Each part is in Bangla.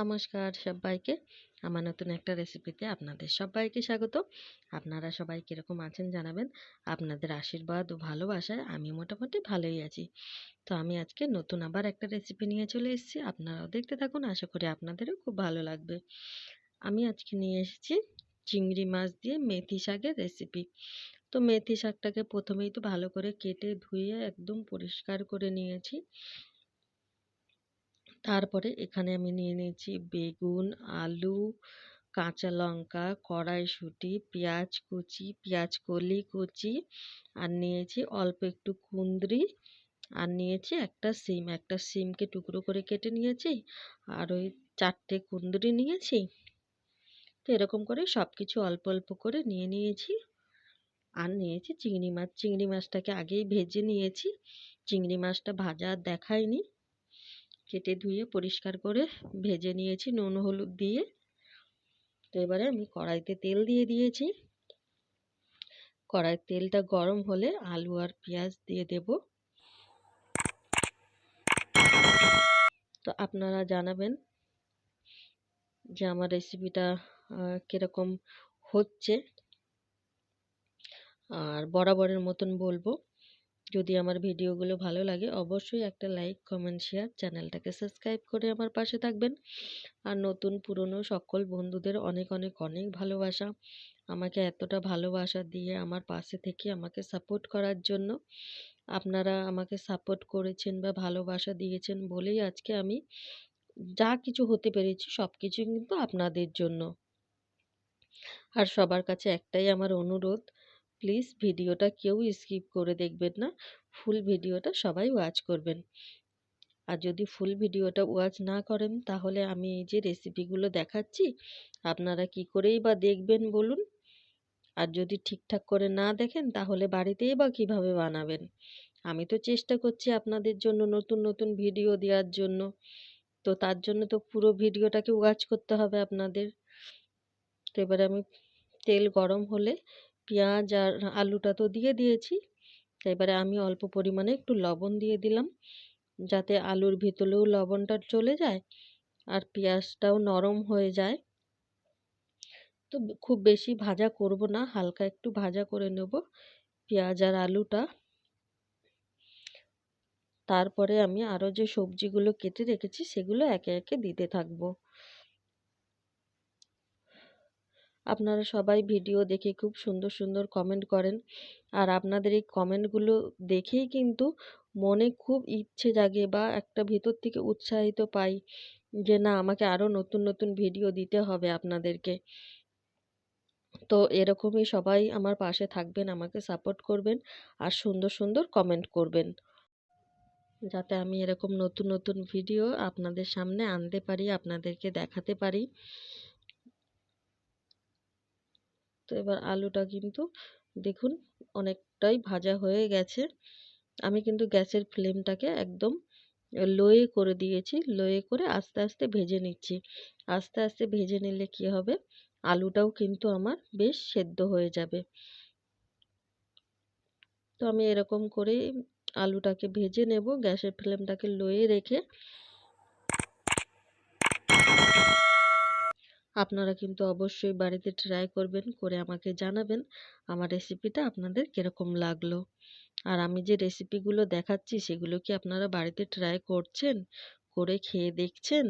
নমস্কার সবাইকে। আমার নতুন একটা রেসিপিতে আপনাদের সবাইকে স্বাগত। আপনারা সবাই কীরকম আছেন জানাবেন? আপনাদের আশীর্বাদ ও ভালোবাসায় আমি মোটামুটি ভালোই আছি। তো আমি আজকে নতুন আবার একটা রেসিপি নিয়ে চলে এসেছি। আপনারাও দেখতে থাকুন, আশা করি আপনাদেরও খুব ভালো লাগবে। আমি আজকে নিয়ে এসেছি চিংড়ি মাছ দিয়ে মেথি শাকের রেসিপি। তো মেথি শাকটাকে প্রথমেই তো ভালো করে কেটে ধুয়ে একদম পরিষ্কার করে নিয়েছি। তারপরে এখানে আমি নিয়ে নিয়েছি বেগুন, আলু, কাঁচা লঙ্কা কড়াইশুঁটি পেঁয়াজ কুচি, পেঁয়াজ কলি কুচি, আর নিয়েছি অল্প একটু কুঁদরি, আর নিয়েছি একটা সিম। একটা সিমকে টুকরো করে কেটে নিয়েছি, আর ওই চারটে কুঁদরি নিয়েছি। তো এরকম করে সব কিছু অল্প অল্প করে নিয়ে নিয়েছি। আর নিয়েছি চিংড়ি মাছ। চিংড়ি মাছটাকে আগেই ভেজে নিয়েছি। চিংড়ি মাছটা ভাজা দেখায়নি কেটে ধুয়ে পরিষ্কার করে ভেজে নিয়েছি নুন, হলুদ দিয়ে। তো এবারে আমি কড়াইতে তেল দিয়ে দিয়েছি। কড়াইয়ের তেলটা গরম হলে আলু আর পেঁয়াজ দিয়ে দেব। তো আপনারা জানাবেন যে আমার রেসিপিটা কীরকম হচ্ছে। আর বরাবরের মতন বলব। যদি আমার ভিডিওগুলো ভালো লাগে, অবশ্যই একটা লাইক, কমেন্ট, শেয়ার চ্যানেলটাকে সাবস্ক্রাইব করে আমার পাশে থাকবেন। আর নতুন, পুরনো সকল বন্ধুদের অনেক অনেক অনেক ভালোবাসা। আমাকে এতটা ভালোবাসা দিয়ে আমার পাশে থেকে আমাকে সাপোর্ট করার জন্য। আপনারা আমাকে সাপোর্ট করেছেন বা ভালোবাসা দিয়েছেন বলেই আজকে আমি যা কিছু হতে পেরেছি সব কিছু কিন্তু আপনাদের জন্য। আর সবার কাছে একটাই আমার অনুরোধ প্লিজ ভিডিওটা কেউ স্কিপ করে দেখবেন না। ফুল ভিডিওটা সবাই ওয়াচ করবেন। আর যদি ফুল ভিডিওটা ওয়াচ না করেন, তাহলে আমি এই যে রেসিপিগুলো দেখাচ্ছি, আপনারা কি করেই বা দেখবেন বলুন। আর যদি ঠিকঠাক করে না দেখেন, তাহলে বাড়িতেই বা কীভাবে বানাবেন? আমি তো চেষ্টা করছি আপনাদের জন্য নতুন নতুন ভিডিও দেওয়ার জন্য। তো তার জন্য তো পুরো ভিডিওটাকে ওয়াচ করতে হবে আপনাদের। তো এবারে আমি তেল গরম হলে পেঁয়াজ আর আলুটা তো দিয়ে দিয়েছি। এবারে আমি অল্প পরিমাণে একটু লবণ দিয়ে দিলাম, যাতে আলুর ভিতরেও লবণটা চলে যায় আর পেঁয়াজটাও নরম হয়ে যায়। তো খুব বেশি ভাজা করব না, হালকা একটু ভাজা করে নেব পেঁয়াজ আর আলুটা। তারপরে আমি আরও যে সবজিগুলো কেটে রেখেছি, সেগুলো একে একে দিতে থাকব। আপনারা সবাই ভিডিও দেখে খুব সুন্দর সুন্দর কমেন্ট করেন। আর আপনাদের এই কমেন্টগুলো দেখেই কিন্তু মনে খুব ইচ্ছে জাগে বা একটা ভিতর থেকে উৎসাহিত পাই যে, না, আমাকে আরও নতুন নতুন ভিডিও দিতে হবে আপনাদেরকে। তো এরকমই সবাই আমার পাশে থাকবেন, আমাকে সাপোর্ট করবেন আর সুন্দর সুন্দর কমেন্ট করবেন। যাতে আমি এরকম নতুন নতুন ভিডিও আপনাদের সামনে আনতে পারি, আপনাদেরকে দেখাতে পারি। তো এবার আলুটা কিন্তু দেখুন অনেকটাই ভাজা হয়ে গেছে। আমি কিন্তু গ্যাসের ফ্লেমটাকে একদম লোয়ে করে দিয়েছি, লোয়ে করে আস্তে আস্তে ভেজে নিচ্ছি। আস্তে আস্তে ভেজে নিলে কি হবে? আলুটাও কিন্তু আমার বেশ সেদ্ধ হয়ে যাবে। তো আমি এরকম করে আলুটাকে ভেজে নেব, গ্যাসের ফ্লেমটাকে লোয়ে রেখে। আপনারা কিন্তু অবশ্যই বাড়িতে ট্রাই করবেন, করে আমাকে জানাবেন আমার রেসিপিটা আপনাদের কীরকম লাগল। আর আমি যে রেসিপিগুলো দেখাচ্ছি, সেগুলো কি আপনারা বাড়িতে ট্রাই করছেন, করে খেয়ে দেখছেন?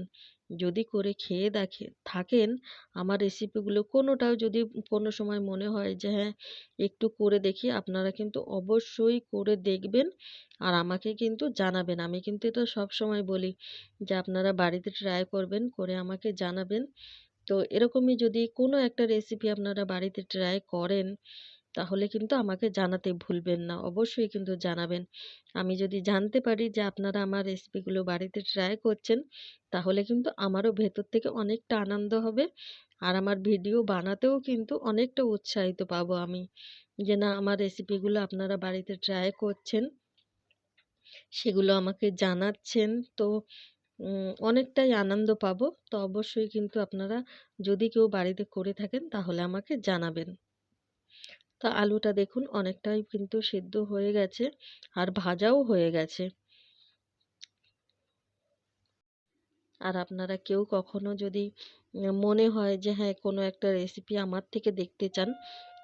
যদি করে খেয়ে দেখে, থাকেন, আমার রেসিপিগুলো কোনোটাও যদি কোনো সময় মনে হয় যে হ্যাঁ একটু করে দেখি, আপনারা কিন্তু অবশ্যই করে দেখবেন আর আমাকে কিন্তু জানাবেন। আমি কিন্তু এটা সব সময় বলি যে আপনারা বাড়িতে ট্রাই করবেন, করে আমাকে জানাবেন তো এরকমই যদি কোনো একটা রেসিপি আপনারা বাড়িতে ট্রাই করেন, তাহলে কিন্তু আমাকে জানাতে ভুলবেন না। অবশ্যই কিন্তু জানাবেন। আমি যদি জানতে পারি যে আপনারা আমার রেসিপিগুলো বাড়িতে ট্রাই করছেন, তাহলে কিন্তু আমারও ভেতর থেকে অনেকটা আনন্দ হবে আর আমার ভিডিও বানাতেও কিন্তু অনেকটা উৎসাহিত পাবো আমি যে না, আমার রেসিপিগুলো আপনারা বাড়িতে ট্রাই করছেন, সেগুলো আমাকে জানাচ্ছেন। তো অনেকটাই আনন্দ পাবো। তো অবশ্যই কিন্তু আপনারা যদি কেউ বাড়িতে করে থাকেন, তাহলে আমাকে জানাবেন। তো আলুটা দেখুন, অনেকটাই কিন্তু সেদ্ধ হয়ে গেছে আর ভাজাও হয়ে গেছে। আর আপনারা কেউ কখনো যদি মনে হয় যে হ্যাঁ কোনো একটা রেসিপি আমার থেকে দেখতে চান,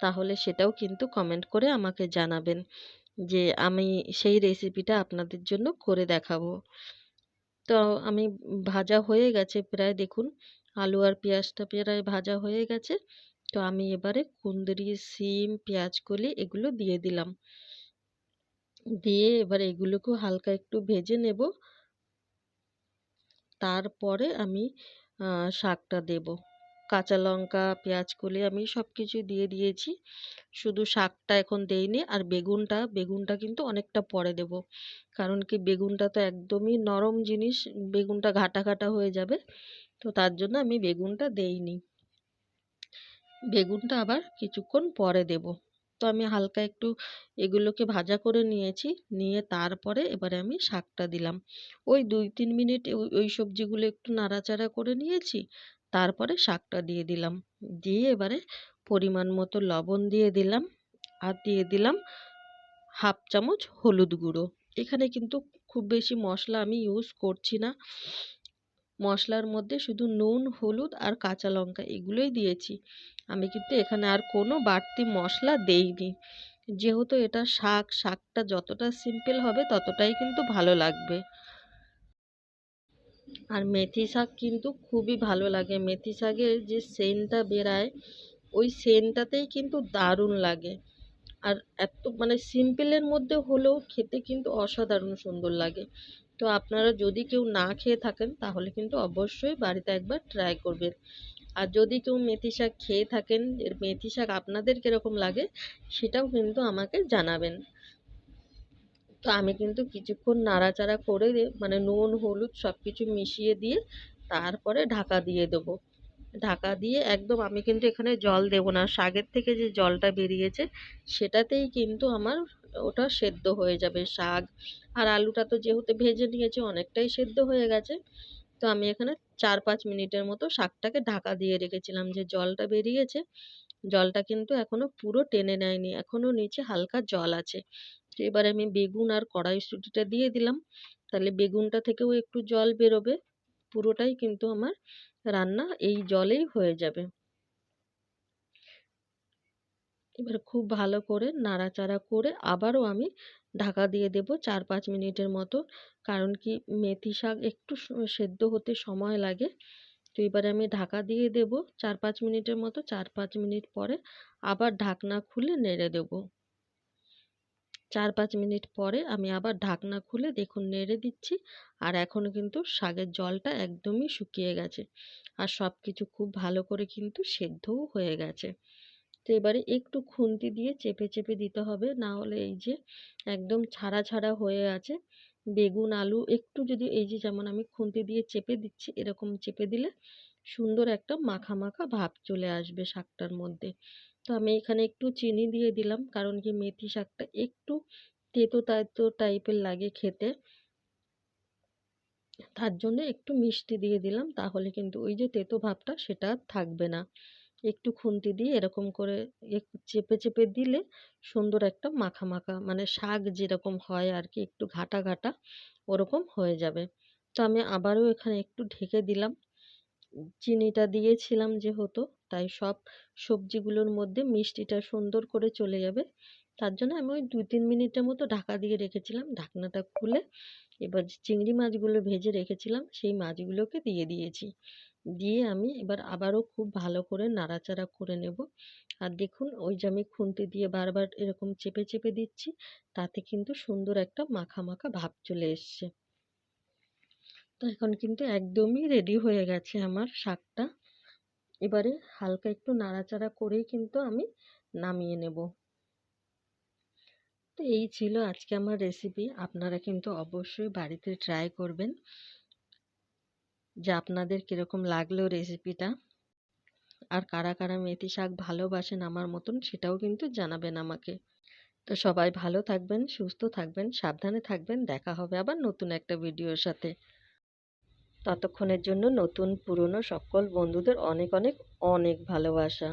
তাহলে সেটাও কিন্তু কমেন্ট করে আমাকে জানাবেন যে, আমি সেই রেসিপিটা আপনাদের জন্য করে দেখাবো। তো আমি ভাজা হয়ে গেছে প্রায় দেখুন, আলু আর পেঁয়াজটা প্রায় ভাজা হয়ে গেছে। তো আমি এবারে কুন্দরি সিম পেঁয়াজ কলি এগুলো দিয়ে দিলাম। দিয়ে এবার এগুলোকেও হালকা একটু ভেজে নেব। তারপরে আমি শাকটা দেব। কাঁচা লঙ্কা, পেঁয়াজ কলি আমি সব কিছু দিয়ে দিয়েছি। শুধু শাকটা এখন দেইনি আর বেগুনটা বেগুনটা কিন্তু অনেকটা পরে দেব। কারণ কি বেগুনটা তো একদমই নরম জিনিস, বেগুনটা ঘাটা ঘাটা হয়ে যাবে। তো তার জন্য আমি বেগুনটা দেইনি। বেগুনটা আবার কিছুক্ষণ পরে দেব। তো আমি হালকা একটু এগুলোকে ভাজা করে নিয়েছি, নিয়ে তারপরে এবারে আমি শাকটা দিলাম। ওই দুই তিন মিনিট ওই সবজিগুলো একটু নাড়াচাড়া করে নিয়েছি। তারপরে শাকটা দিয়ে দিলাম। দিয়ে এবারে পরিমাণ মতো লবণ দিয়ে দিলাম আর দিয়ে দিলাম হাফ চামচ হলুদ গুঁড়ো। এখানে কিন্তু খুব বেশি মশলা আমি ইউজ করছি না। মশলার মধ্যে শুধু নুন, হলুদ আর কাঁচা লঙ্কা এগুলোই দিয়েছি। আমি কিন্তু এখানে আর কোনো বাড়তি মশলা দেইনি। যেহেতু এটা শাক, শাকটা যতটা সিম্পল হবে ততটাই কিন্তু ভালো লাগবে। আর মেথি শাক কিন্তু খুবই ভালো লাগে। মেথি শাকের যে সেন্টটা বেরায়, ওই সেন্টটাতেই কিন্তু দারুণ লাগে। আর এত মানে সিম্পলের মধ্যে হলেও খেতে কিন্তু অসাধারণ সুন্দর লাগে। তো আপনারা যদি কেউ না খেয়ে থাকেন, তাহলে কিন্তু অবশ্যই বাড়িতে একবার ট্রাই করবেন। আর যদি কেউ মেথি শাক খেয়ে থাকেন, এর মেথি শাক আপনাদের কীরকম লাগে, সেটাও কিন্তু আমাকে জানাবেন। তো আমি কিন্তু কিছুক্ষণ নাড়াচাড়া করে মানে নুন, হলুদ সব কিছু মিশিয়ে দিয়ে তারপরে ঢাকা দিয়ে দেবো। ঢাকা দিয়ে একদম আমি কিন্তু এখানে জল দেব না। শাকের থেকে যে জলটা বেরিয়েছে সেটাতেই কিন্তু আমার ওটা সেদ্ধ হয়ে যাবে শাক আর আলুটা তো যেহেতু ভেজে নিয়েছি অনেকটাই সেদ্ধ হয়ে গেছে, তো আমি এখানে চার পাঁচ মিনিটের মতো শাকটাকে ঢাকা দিয়ে রেখেছিলাম যে জলটা বেরিয়েছে। জলটা কিন্তু এখনও পুরো টেনে নেয়নি, এখনও নিচে হালকা জল আছে। এবার আমি বেগুন আর কড়াইশুঁটিটা দিয়ে দিলাম। তাহলে বেগুনটা থেকেও একটু জল বেরোবে, পুরোটাই কিন্তু আমার রান্না এই জলেই হয়ে যাবে। এবার খুব ভালো করে নাড়াচাড়া করে আবারও আমি ঢাকা দিয়ে দেব চার পাঁচ মিনিটের মতো, কারণ কি মেথি শাক একটু সেদ্ধ হতে সময় লাগে। তো এবারে আমি ঢাকা দিয়ে দেব চার পাঁচ মিনিটের মতো, চার পাঁচ মিনিট পরে আবার ঢাকনা খুলে নেড়ে দেব। চার পাঁচ মিনিট পরে আমি আবার ঢাকনা খুলে দেখুন নেড়ে দিচ্ছি আর এখনও কিন্তু শাকের জলটা একদমই শুকিয়ে গেছে। আর সব কিছু খুব ভালো করে কিন্তু সেদ্ধও হয়ে গেছে। তো এবারে একটু খুন্তি দিয়ে চেপে চেপে দিতে হবে, না হলে এই যে একদম ছাড়া ছাড়া হয়ে আছে। বেগুন, আলু একটু যদি এই যে যেমন আমি খুন্তি দিয়ে চেপে দিচ্ছি, এরকম চেপে দিলে সুন্দর একটা মাখা মাখা ভাব চলে আসবে শাকটার মধ্যে। তো আমি এখানে একটু চিনি দিয়ে দিলাম। কারণ কি মেথি শাকটা একটু তেতো তেতো টাইপের লাগে খেতে। তার জন্য একটু মিষ্টি দিয়ে দিলাম। তাহলে কিন্তু ওই যে তেতো ভাবটা সেটা থাকবে না। একটু খুন্তি দিয়ে এরকম করে চেপে চেপে দিলে সুন্দর একটা মাখা মাখা মানে শাক যেরকম হয় আর কি, একটু ঘাটা ঘাটা ওরকম হয়ে যাবে। তো আমি আবারও এখানে একটু ঢেকে দিলাম। চিনিটা দিয়েছিলাম যেহেতু, তাই সব সবজিগুলোর মধ্যে মিষ্টিটা সুন্দর করে চলে যাবে। তার জন্য আমি ওই দুই তিন মিনিটের মতো ঢাকা দিয়ে রেখেছিলাম, ঢাকনাটা খুলে এবার চিংড়ি মাছগুলো ভেজে রেখেছিলাম, সেই মাছগুলোকে দিয়ে দিয়েছি। দিয়ে আমি এবার আবারও খুব ভালো করে নাড়াচাড়া করে নেব। আর দেখুন, ওই যে আমি খুন্তি দিয়ে বারবার এরকম চেপে চেপে দিচ্ছি, তাতে কিন্তু সুন্দর একটা মাখা মাখা ভাব চলে এসছে। এখন কিন্তু একদমই রেডি হয়ে গেছে আমার শাকটা। এবারে হালকা একটু নাড়াচাড়া করেই কিন্তু আমি নামিয়ে নেব। তো এই ছিল আজকে আমার রেসিপি আপনারা কিন্তু অবশ্যই বাড়িতে ট্রাই করবেন যে আপনাদের কীরকম লাগল রেসিপিটা আর কারা কারা মেথি শাক ভালোবাসেন আমার মতন সেটাও কিন্তু জানাবেন আমাকে। তো সবাই ভালো থাকবেন, সুস্থ থাকবেন, সাবধানে থাকবেন। দেখা হবে আবার নতুন একটা ভিডিওর সাথে। ততক্ষণের জন্য নতুন পুরনো সকল বন্ধুদের অনেক অনেক অনেক ভালোবাসা।